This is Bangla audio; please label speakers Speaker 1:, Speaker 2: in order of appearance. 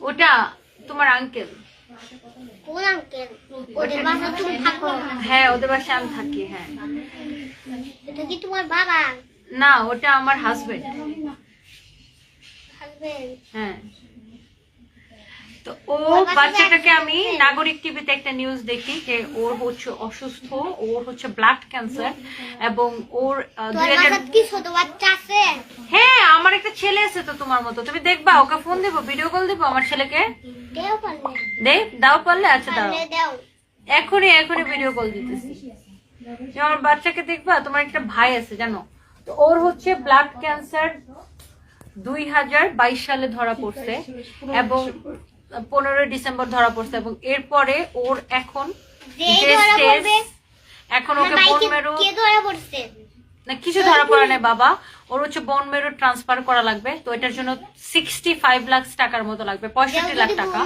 Speaker 1: ওটা তোমার আঙ্কেল
Speaker 2: কোন আঙ্কেল ওদের বাসা তুমি থাকো।
Speaker 1: হ্যাঁ ওদের বাসায় আমি থাকি হ্যাঁ।
Speaker 2: এটা কি তোমার বাবা?
Speaker 1: না ওটা আমার হাজবেন্ড হ্যাঁ। তো ও বাচ্চাটাকে আমি নাগরিক টিভিতে একটা নিউজ দেখি যে ওর হচ্ছে অসুস্থ ওর হচ্ছে ব্লাড ক্যান্সার এবং ওর হ্যাঁ ছেলে আছে তো তোমার মতো। তুমি দেখবা ওকে ফোন দেবো ভিডিও কল দেবো আমার ছেলেকে?
Speaker 2: দেও পারলে।
Speaker 1: আচ্ছা দাও। এখনই এখনই ভিডিও কল দিতেছি। আমার বাচ্চাকে দেখবা? তোমার একটা ভাই আছে জানো? তো ওর হচ্ছে ব্লাড ক্যান্সার দুই হাজার বাইশ সালে ধরা পড়ছে এবং পনেরোই ডিসেম্বর ধরা পড়ছে এবং এরপরে ওর এখন এখন ওকে বোন মেরু না কিছু ধরা পড়ে নাই বাবা। ওর হচ্ছে বন মেরো ট্রান্সফার করা লাগবে তো এটার জন্য সিক্সটি ফাইভ লাখ টাকার মতো লাগবে পঁয়ষট্টি লাখ টাকা।